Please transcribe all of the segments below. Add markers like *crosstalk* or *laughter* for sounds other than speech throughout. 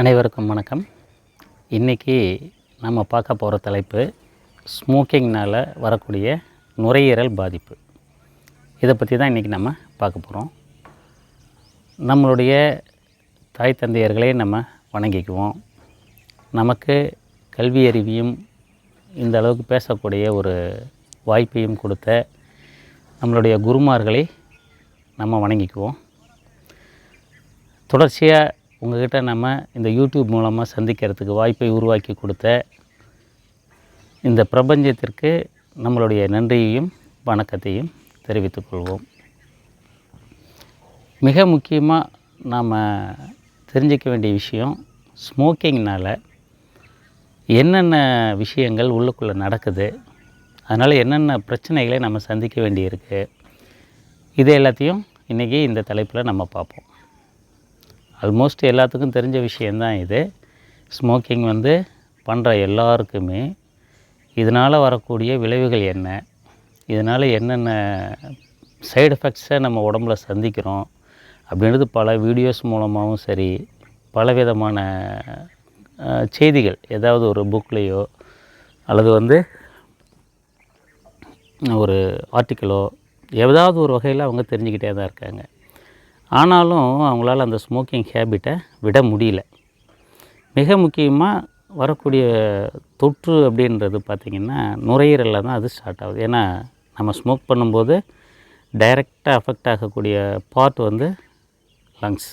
அனைவருக்கும் வணக்கம். இன்றைக்கி நம்ம பார்க்க போகிற தலைப்பு ஸ்மோக்கிங்னால் வரக்கூடிய நுரையீரல் பாதிப்பு. இதை பற்றி தான் இன்றைக்கி நம்ம பார்க்க போகிறோம் நம்மளுடைய தாய் தந்தையர்களே நம்ம வணங்கிக்குவோம். நமக்கு கல்வி அறிவியும் இந்த அளவுக்கு பேசக்கூடிய ஒரு வாய்ப்பையும் கொடுத்த நம்மளுடைய குருமார்களை நம்ம வணங்கிக்குவோம். தொடர்ச்சியாக உங்கள்கிட்ட நம்ம இந்த யூடியூப் மூலமாக சந்திக்கிறதுக்கு வாய்ப்பை உருவாக்கி கொடுத்த இந்த பிரபஞ்சத்திற்கு நம்மளுடைய நன்றியையும் வணக்கத்தையும் தெரிவித்துக்கொள்வோம் மிக முக்கியமாக நாம் தெரிஞ்சிக்க வேண்டிய விஷயம் ஸ்மோக்கிங்னால் என்னென்ன விஷயங்கள் உள்ளுக்குள்ளே நடக்குது அதனால் என்னென்ன பிரச்சனைகளை நம்ம சந்திக்க வேண்டியிருக்கு இது எல்லாத்தையும் இன்றைக்கி இந்த தலைப்பில் நம்ம பார்ப்போம். ஆல்மோஸ்ட் எல்லாத்துக்கும் தெரிஞ்ச விஷயந்தான் இது. ஸ்மோக்கிங் வந்து பண்ணுற எல்லாருக்குமே இதனால் வரக்கூடிய விளைவுகள் என்ன? இதனால் என்னென்ன சைடு எஃபெக்ட்ஸை நம்ம உடம்புல சந்திக்கிறோம்? அப்படின்றது பல வீடியோஸ் மூலமாகவும் சரி பலவிதமான செய்திகள் ஏதாவது ஒரு புக்லேயோ அல்லது வந்து ஒரு ஆர்டிக்கிளோ ஏதாவது ஒரு வகையில் அவங்க தெரிஞ்சுக்கிட்டே தான் இருக்காங்க. ஆனாலும் அவங்களால அந்த ஸ்மோக்கிங் ஹேபிட்டை விட முடியல. மிக முக்கியமாக வரக்கூடிய தொற்று அப்படின்றது பார்த்திங்கன்னா நுரையீரலில் தான் அது ஸ்டார்ட் ஆகுது. ஏன்னா நம்ம ஸ்மோக் பண்ணும்போது டைரெக்டாக அஃபெக்ட் ஆகக்கூடிய பார்ட் வந்து லங்ஸ்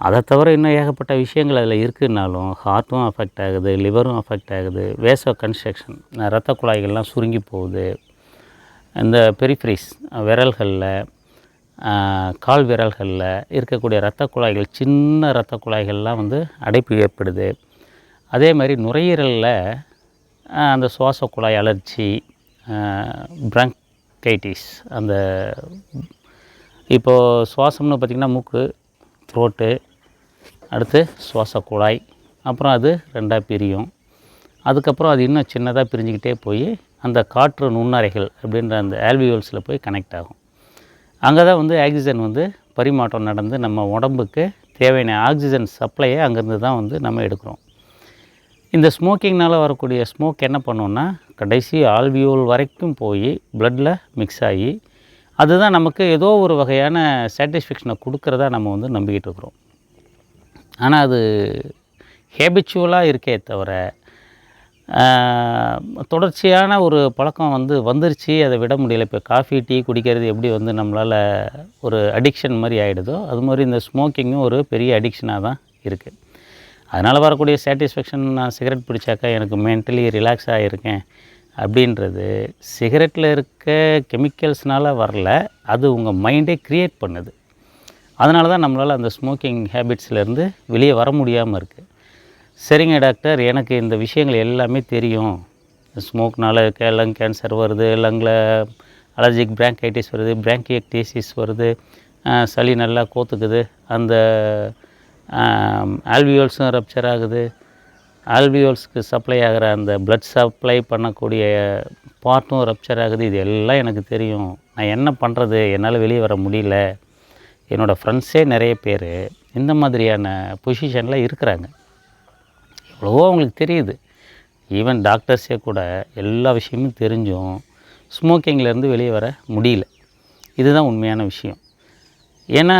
அதை தவிர இன்னும் ஏகப்பட்ட விஷயங்கள் அதில் இருக்குன்னாலும் ஹார்ட்டும் அஃபெக்ட் ஆகுது லிவரும் அஃபெக்ட் ஆகுது வேசோ கன்ஸ்ட்ரக்ஷன் ரத்த குழாய்கள்லாம் சுருங்கி போகுது. இந்த பெரிஃப்ரிஸ் விரல்களில் கால் விரல்களில் இருக்கக்கூடிய இரத்த குழாய்கள் சின்ன இரத்த குழாய்கள்லாம் வந்து அடைப்பு ஏற்படுது. அதே மாதிரி நுரையீரலில் அந்த சுவாச குழாய் அலர்ச்சி பிரங்கைட்டிஸ் அந்த இப்போது சுவாசம்னு பார்த்திங்கன்னா மூக்கு த்ரோட்டு அடுத்து சுவாச குழாய் அப்புறம் அது ரெண்டாக பிரியும். அதுக்கப்புறம் அது இன்னும் சின்னதாக பிரிஞ்சுக்கிட்டே போய் அந்த காற்று நுண்ணறைகள் அப்படின்ற அந்த ஆல்வியோல்ஸில் போய் கனெக்ட் ஆகும். அங்கே தான் வந்து ஆக்சிஜன் வந்து பரிமாற்றம் நடந்து நம்ம உடம்புக்கு தேவையான ஆக்சிஜன் சப்ளையை அங்கேருந்து தான் வந்து நம்ம எடுக்கிறோம். இந்த ஸ்மோக்கிங்னால் வரக்கூடிய ஸ்மோக் என்ன பண்ணோன்னா கடைசி ஆல்வியோல் வரைக்கும் போய் பிளட்டில் மிக்ஸ் ஆகி அதுதான் நமக்கு ஏதோ ஒரு வகையான சாட்டிஸ்ஃபேக்ஷனை கொடுக்குறதா நம்ம வந்து நம்பிக்கிட்டு இருக்கிறோம். ஆனால் அது ஹேபிச்சுவலாக இருக்கே தவிர தொடர்ச்சியான ஒரு பழக்கம் வந்து வந்துருச்சு. அதை விட முடியல. இப்போ காஃபி டீ குடிக்கிறது எப்படி வந்து நம்மளால் ஒரு அடிக்ஷன் மாதிரி ஆகிடுதோ அது மாதிரி இந்த ஸ்மோக்கிங்கும் ஒரு பெரிய அடிக்ஷனாக தான் இருக்குது அதனால் வரக்கூடிய சாட்டிஸ்ஃபேக்ஷன் நான் சிகரெட் பிடிச்சாக்கா எனக்கு மென்டலி ரிலாக்ஸ் ஆகிருக்கேன் அப்படின்றது சிகரெட்டில் இருக்க கெமிக்கல்ஸ்னால் வரல. அது உங்கள் மைண்டே க்ரியேட் பண்ணுது. அதனால தான் நம்மளால் அந்த ஸ்மோக்கிங் ஹேபிட்ஸ்லேருந்து வெளியே வர முடியாமல் இருக்குது சரிங்க டாக்டர். எனக்கு இந்த விஷயங்கள் எல்லாமே தெரியும். ஸ்மோக்னால லங் கேன்சர் வருது லங்கில் அலர்ஜிக் பிராங்கைட்டிஸ் வருது பிராங்கியக்டேசிஸ் வருது சளி நல்லா கோத்துக்குது அந்த ஆல்வியோல்ஸும் ரப்சர் ஆகுது. ஆல்வியோல்ஸ்க்கு சப்ளை ஆகிற அந்த பிளட் சப்ளை பண்ணக்கூடிய பார்ட்டும் ரப்சர் ஆகுது. இது எல்லாம் எனக்கு தெரியும். நான் என்ன பண்ணுறது என்னால் வெளியே வர முடியல. என்னோடய ஃப்ரெண்ட்ஸே நிறைய பேர் இந்த மாதிரியான பொசிஷனில் இருக்கிறாங்க. எவ்வளவோ அவங்களுக்கு தெரியுது. ஈவன் டாக்டர்ஸே கூட எல்லா விஷயமும் தெரிஞ்சும் ஸ்மோக்கிங்லேருந்து வெளியே வர முடியல. இதுதான் உண்மையான விஷயம். ஏன்னா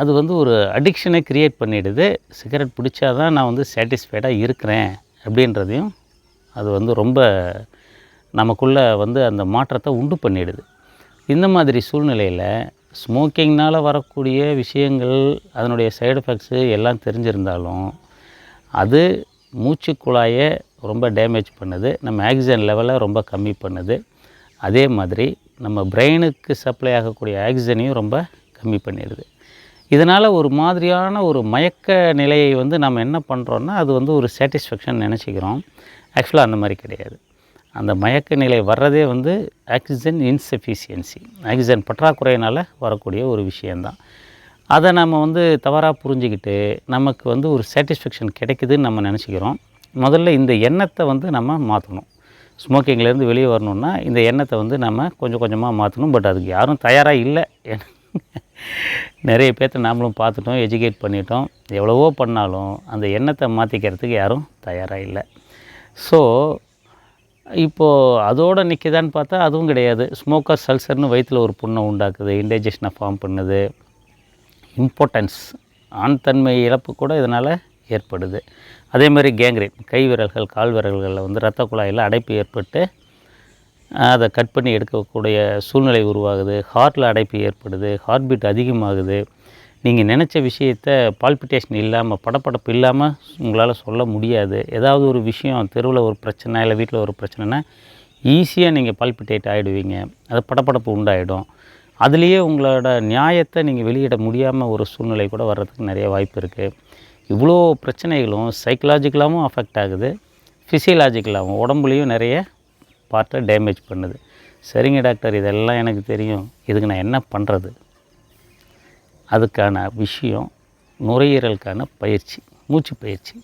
அது வந்து ஒரு அடிக்ஷனை க்ரியேட் பண்ணிடுது. சிகரெட் பிடிச்சா தான் நான் வந்து சாட்டிஸ்ஃபைடாக இருக்கிறேன் அப்படின்றதையும் அது வந்து ரொம்ப நமக்குள்ளே வந்து அந்த மாற்றத்தை உண்டு பண்ணிடுது. இந்த மாதிரி சூழ்நிலையில் ஸ்மோக்கிங்னால் வரக்கூடிய விஷயங்கள் அதனுடைய சைடு எஃபெக்ட்ஸு எல்லாம் தெரிஞ்சிருந்தாலும் அது மூச்சு குழாயை ரொம்ப டேமேஜ் பண்ணுது. நம்ம ஆக்சிஜன் லெவலை ரொம்ப கம்மி பண்ணுது. அதே மாதிரி நம்ம பிரெயினுக்கு சப்ளை ஆகக்கூடிய ஆக்சிஜனையும் ரொம்ப கம்மி பண்ணிடுது. இதனால் ஒரு மாதிரியான ஒரு மயக்க நிலையை வந்து நம்ம என்ன பண்ணுறோன்னா அது வந்து ஒரு சாட்டிஸ்ஃபேக்ஷன் நினச்சிக்கிறோம். ஆக்சுவலாக அந்த மாதிரி கிடையாது. அந்த மயக்க நிலை வர்றதே வந்து ஆக்சிஜன் இன்சஃபிஷியன்சி ஆக்சிஜன் பற்றாக்குறையினால் வரக்கூடிய ஒரு விஷயந்தான் அதை நம்ம வந்து தவறாக புரிஞ்சுக்கிட்டு நமக்கு வந்து ஒரு சாட்டிஸ்ஃபேக்ஷன் கிடைக்குதுன்னு நம்ம நினச்சிக்கிறோம். முதல்ல இந்த எண்ணத்தை வந்து நம்ம மாற்றணும் ஸ்மோக்கிங்லேருந்து வெளியே வரணுன்னா இந்த எண்ணத்தை வந்து நம்ம கொஞ்சம் கொஞ்சமாக மாற்றணும் பட் அதுக்கு யாரும் தயாராக இல்லை. நிறைய பேர்த்த நாமளும் பார்த்துட்டோம் எஜுகேட் பண்ணிட்டோம். எவ்வளவோ பண்ணாலும் அந்த எண்ணத்தை மாற்றிக்கிறதுக்கு யாரும் தயாராக இல்லை. ஸோ இப்போது அதோடு நிற்கிதான்னு பார்த்தா அதுவும் கிடையாது. ஸ்மோக்கர் சல்சர்னு வயிற்றில் ஒரு புண்ணை உண்டாக்குது இன்டைஜஷனை ஃபார்ம் பண்ணுது. இம்பார்ட்டன்ஸ் ஆண் தன்மை இழப்பு கூட இதனால் ஏற்படுது. அதே மாதிரி கேங்க்ரீன் கை விரல்கள் கால் விரல்களில் வந்து ரத்த குழாயில் அடைப்பு ஏற்பட்டு அதை கட் பண்ணி எடுக்கக்கூடிய சூழ்நிலை உருவாகுது. ஹார்ட்டில் அடைப்பு ஏற்படுது ஹார்ட் பீட் அதிகமாகுது. நீங்கள் நினச்ச விஷயத்த பால்பிட்டேஷன் இல்லாமல் படப்படப்பு இல்லாமல் உங்களால் சொல்ல முடியாது. ஏதாவது ஒரு விஷயம் தெருவில் ஒரு பிரச்சனை இல்லை வீட்டில் ஒரு பிரச்சனைனா ஈஸியாக நீங்கள் பால்பிட்டேட் ஆகிடுவீங்க அது படப்படப்பு உண்டாயிடும். அதுலேயே உங்களோட நியாயத்தை நீங்கள் வெளியிட முடியாமல் ஒரு சூழ்நிலை கூட வர்றதுக்கு நிறைய வாய்ப்பு இருக்குது இவ்வளோ பிரச்சனைகளும் சைக்கலாஜிக்கலாகவும் அஃபெக்ட் ஆகுது. ஃபிசியலாஜிக்கலாகவும் உடம்புலையும் நிறைய பார்ட்டை டேமேஜ் பண்ணுது. சரிங்க டாக்டர் இதெல்லாம் எனக்கு தெரியும். இதுக்கு நான் என்ன பண்ணுறது அதுக்கான விஷயம் நுரையீரலுக்கான பயிற்சி மூச்சு பயிற்சி.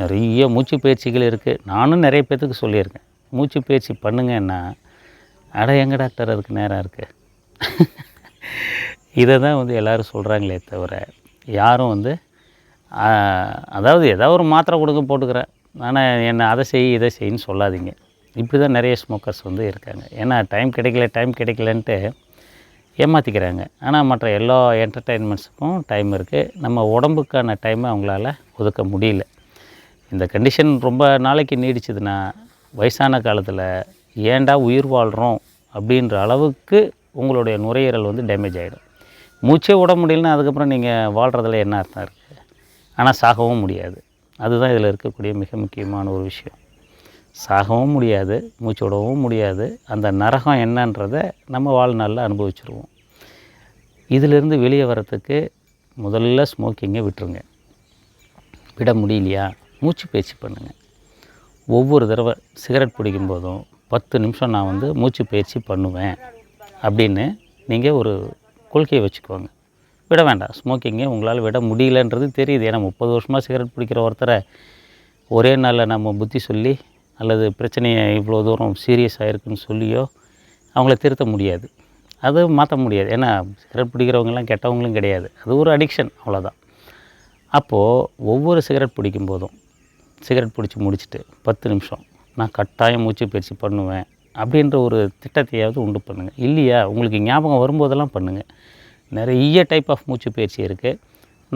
நிறைய மூச்சு பயிற்சிகள் இருக்குது நானும் நிறைய பேர்த்துக்கு சொல்லியிருக்கேன். மூச்சு பயிற்சி பண்ணுங்கன்னா அட எங்கள் டாக்டர் அதுக்கு நேரம் இருக்குது இதை தான் வந்து எல்லோரும் சொல்கிறாங்களே தவிர யாரும் வந்து அதாவது ஏதாவது ஒரு மாத்திரை கொடுக்க போட்டுக்கிறேன் ஆனால் என்னை அதை செய் இதை செய்யின்னு சொல்லாதீங்க. இப்படி தான் நிறைய ஸ்மோக்கர்ஸ் வந்து இருக்காங்க. ஏன்னா டைம் கிடைக்கல டைம் கிடைக்கலன்ட்டு ஏமாற்றிக்கிறாங்க ஆனால் மற்ற எல்லா என்டர்டெயின்மெண்ட்ஸுக்கும் டைம் இருக்குது நம்ம உடம்புக்கான டைமை அவங்களால ஒதுக்க முடியல. இந்த கண்டிஷன் ரொம்ப நாளைக்கு நீடிச்சதுன்னா வயசான காலத்தில் ஏன்டா உயிர் வாழ்கிறோம் அப்படின்ற அளவுக்கு உங்களுடைய நுரையீரல் வந்து டேமேஜ் ஆகிடும் மூச்சே விட முடியலன்னா அதுக்கப்புறம் நீங்கள் வாழ்கிறதுல என்ன அர்த்தம் இருக்குது ஆனால் சாகவும் முடியாது. அதுதான் இதில் இருக்கக்கூடிய மிக முக்கியமான ஒரு விஷயம். சாகவும் முடியாது மூச்சு விடவும் முடியாது. அந்த நரகம் என்னன்றதை நம்ம வாழ்நாளில் அனுபவிச்சுருவோம். இதிலிருந்து வெளியே வரத்துக்கு முதல்ல ஸ்மோக்கிங்கை விட்டுருங்க. விட முடியலையா? மூச்சு பயிற்சி பண்ணுங்கள் ஒவ்வொரு தடவை சிகரெட் பிடிக்கும் போதும் பத்து நிமிஷம் நான் வந்து மூச்சு பயிற்சி பண்ணுவேன். அப்படின்னு நீங்கள் ஒரு கொள்கையை வச்சுக்கோங்க. விட வேண்டாம். ஸ்மோக்கிங்கை உங்களால் விட முடியலன்றது தெரியுது. ஏன்னா முப்பது வருஷமாக சிகரெட் பிடிக்கிற ஒருத்தரை ஒரே நாளில் நம்ம புத்தி சொல்லி அல்லது பிரச்சனையை இவ்வளோ தூரம் சீரியஸ் ஆகிருக்குன்னு சொல்லியோ அவங்கள திருத்த முடியாது. அது மாற்ற முடியாது. ஏன்னா சிகரெட் பிடிக்கிறவங்கலாம் கெட்டவங்களும் கிடையாது. அது ஒரு அடிக்ஷன் அவ்வளோதான் அப்போது ஒவ்வொரு சிகரெட் பிடிக்கும் போதும் சிகரெட் பிடிச்சி முடிச்சுட்டு பத்து நிமிஷம் நான் கட்டாயம் மூச்சு பயிற்சி பண்ணுவேன். அப்படின்ற ஒரு திட்டத்தையாவது உண்டு பண்ணுங்கள் இல்லையா? உங்களுக்கு ஞாபகம் வரும்போதெல்லாம் பண்ணுங்கள் நிறைய டைப் ஆஃப் மூச்சு பயிற்சி இருக்குது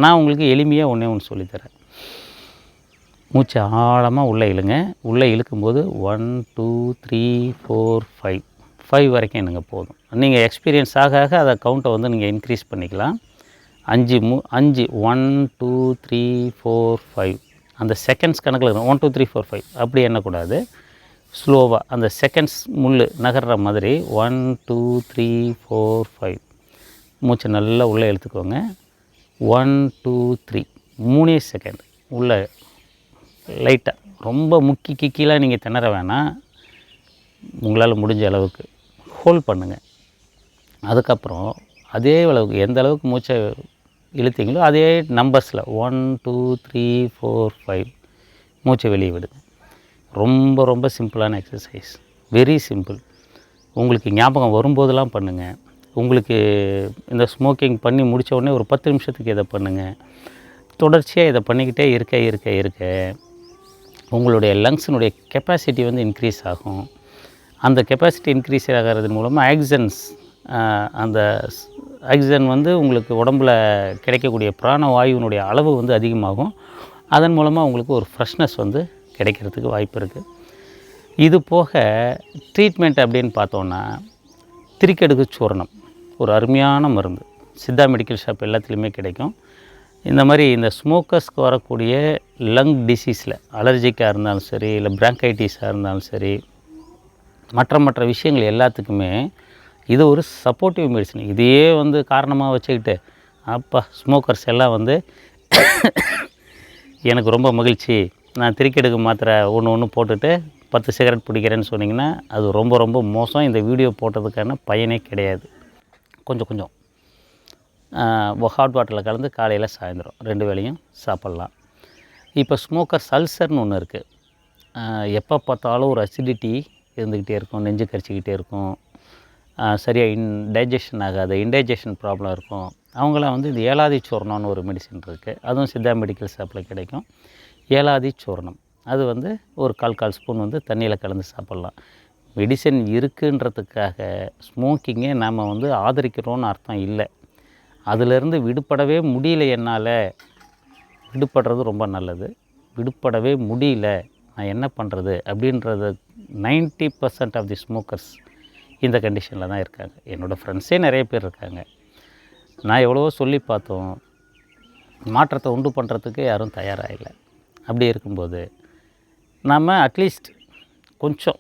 நான் உங்களுக்கு எளிமையாக ஒன்றே ஒன்று சொல்லித்தரேன். மூச்சை ஆழமாக உள்ளே இழுங்க. உள்ளே இழுக்கும்போது one two three four five five வரைக்கும் எனக்கு போதும். நீங்கள் எக்ஸ்பீரியன்ஸ் ஆக ஆக அதை கவுண்ட்டை வந்து நீங்கள் இன்க்ரீஸ் பண்ணிக்கலாம். அஞ்சு மூ அஞ்சு one two three four five அந்த செகண்ட்ஸ் கணக்கில் இருக்கும் one two three four five அப்படி எண்ணக்கூடாது. ஸ்லோவாக அந்த செகண்ட்ஸ் முள் நகர்ற மாதிரி one two three four five மூச்சை நல்லா உள்ளே இழுத்துக்கோங்க. ஒன் டூ த்ரீ மூணே செகண்ட் உள்ளே லைட்டாக ரொம்ப முக்கி கிக்கிலாம் நீங்கள் திணற வேணாம். உங்களால் முடிஞ்ச அளவுக்கு. ஹோல்ட் பண்ணுங்கள் அதுக்கப்புறம் அதே அளவுக்கு எந்த அளவுக்கு மூச்சை இழுத்தீங்களோ அதே நம்பர்ஸில் one two three four five மூச்சை வெளியே விடுங்க. ரொம்ப ரொம்ப சிம்பிளான எக்ஸசைஸ் வெரி சிம்பிள் உங்களுக்கு ஞாபகம் வரும்போதெல்லாம் பண்ணுங்கள் உங்களுக்கு இந்த ஸ்மோக்கிங் பண்ணி முடித்த உடனே ஒரு பத்து நிமிஷத்துக்கு இதை பண்ணுங்கள் தொடர்ச்சியாக இதை பண்ணிக்கிட்டே இருக்க இருக்க இருக்க உங்களுடைய லங்ஸினுடைய கெப்பாசிட்டி வந்து இன்க்ரீஸ் ஆகும். அந்த கெப்பாசிட்டி இன்க்ரீஸ் ஆகிறது மூலமாக ஆக்சிஜன்ஸ் அந்த ஆக்சிஜன் வந்து உங்களுக்கு உடம்புல கிடைக்கக்கூடிய பிராண வாயுவினுடைய அளவு வந்து அதிகமாகும். அதன் மூலமாக உங்களுக்கு ஒரு ஃப்ரெஷ்னஸ் வந்து கிடைக்கிறதுக்கு வாய்ப்பு இருக்குது இது போக ட்ரீட்மெண்ட் அப்படின்னு பார்த்தோன்னா திரிக்கடுக்கு சூரணம் ஒரு அருமையான மருந்து. சித்தா மெடிக்கல் ஷாப் எல்லாத்துலேயுமே கிடைக்கும். இந்த மாதிரி இந்த ஸ்மோக்கர்ஸ்க்கு வரக்கூடிய லங் டிசீஸில் அலர்ஜிக்காக இருந்தாலும் சரி இல்லை பிராங்கைட்டிஸாக இருந்தாலும் சரி மற்ற மற்ற விஷயங்கள் எல்லாத்துக்குமே இது ஒரு சப்போர்ட்டிவ் மெடிசன் இதையே வந்து காரணமாக வச்சுக்கிட்டு அப்பா ஸ்மோக்கர்ஸ் எல்லாம் வந்து *coughs* எனக்கு ரொம்ப மகிழ்ச்சி. நான் திருக்கெடுக்கு மாத்திரை ஒன்று ஒன்று போட்டுட்டு பத்து சிகரெட் பிடிக்கிறேன்னு சொன்னீங்கன்னா அது ரொம்ப ரொம்ப மோசம். இந்த வீடியோ போட்டதுக்கான பயனே கிடையாது. கொஞ்சம் கொஞ்சம். ஹாட் வாட்டரில் கலந்து காலையில் சாயந்தரம் ரெண்டு வேளையும் சாப்பிட்லாம். இப்போ ஸ்மோக்கர் சல்சர்னு ஒன்று இருக்குது எப்போ பார்த்தாலும் ஒரு அசிடிட்டி இருந்துக்கிட்டே இருக்கும் நெஞ்சு கரிச்சிக்கிட்டே இருக்கும். சரியாக இன் டைஜஷன் ஆகாது இன்டைஜஷன் ப்ராப்ளம் இருக்கும். அவங்களாம் வந்து இந்த ஏலாதி சூர்ணம்னு ஒரு மெடிசின் இருக்குது அதுவும் சித்தா மெடிக்கல் ஷாப்பில் கிடைக்கும். ஏலாதி சூர்ணம். அது வந்து ஒரு கால் கால் ஸ்பூன் வந்து தண்ணியில் கலந்து சாப்பிட்லாம். மெடிசன் இருக்குன்றதுக்காக ஸ்மோக்கிங்கை நாம் வந்து ஆதரிக்கிறோன்னு அர்த்தம் இல்லை. அதிலிருந்து விடுபடவே முடியல என்னால். விடுபடுறது ரொம்ப நல்லது. விடுபடவே முடியல. நான் என்ன பண்ணுறது அப்படின்றது 90% பர்சன்ட் ஆஃப் தி ஸ்மோக்கர்ஸ் இந்த கண்டிஷனில் தான் இருக்காங்க. என்னோடய ஃப்ரெண்ட்ஸே நிறைய பேர் இருக்காங்க. நான் எவ்வளவோ சொல்லி பார்த்தோம். மாற்றத்தை உண்டு பண்ணுறதுக்கு யாரும் தயாராக இல்லை. அப்படி இருக்கும்போது நாம் அட்லீஸ்ட் கொஞ்சம்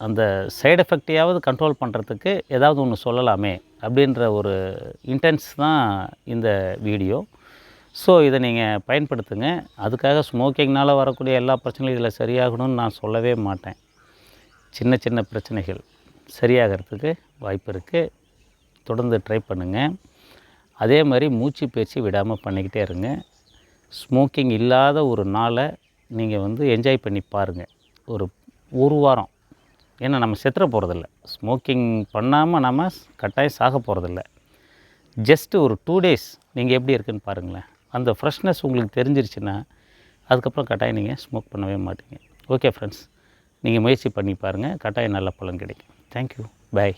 அந்த சைடு எஃபெக்டையாவது கண்ட்ரோல் பண்ணுறதுக்கு ஏதாவது ஒன்று சொல்லலாமே அப்படின்ற ஒரு இன்டென்ஸ் தான் இந்த வீடியோ ஸோ இதை நீங்கள் பயன்படுத்துங்க. அதுக்காக ஸ்மோக்கிங்னால் வரக்கூடிய எல்லா பிரச்சனையும் இதில் சரியாகணும்னு நான் சொல்லவே மாட்டேன். சின்ன சின்ன பிரச்சனைகள் சரியாகிறதுக்கு வாய்ப்பு இருக்குது தொடர்ந்து ட்ரை பண்ணுங்கள் அதே மாதிரி மூச்சு பயிற்சி விடாமல் பண்ணிக்கிட்டே இருங்க. ஸ்மோக்கிங் இல்லாத ஒரு நாளை நீங்கள் வந்து என்ஜாய் பண்ணி பாருங்கள் ஒரு ஒரு வாரம். ஏன்னா நம்ம செத்துற போகிறதில்ல ஸ்மோக்கிங் பண்ணாமல் நம்ம கட்டாயம் சாக போகிறதில்ல ஜஸ்ட்டு ஒரு டூ டேஸ் நீங்கள் எப்படி இருக்குன்னு பாருங்களேன். அந்த ஃப்ரெஷ்னஸ் உங்களுக்கு தெரிஞ்சிருச்சுன்னா அதுக்கப்புறம் கட்டாயம் நீங்கள் ஸ்மோக் பண்ணவே மாட்டீங்க. ஓகே ஃப்ரெண்ட்ஸ் நீங்கள் முயற்சி பண்ணி பாருங்கள் கட்டாயம் நல்ல பலன் கிடைக்கும். Thank you bye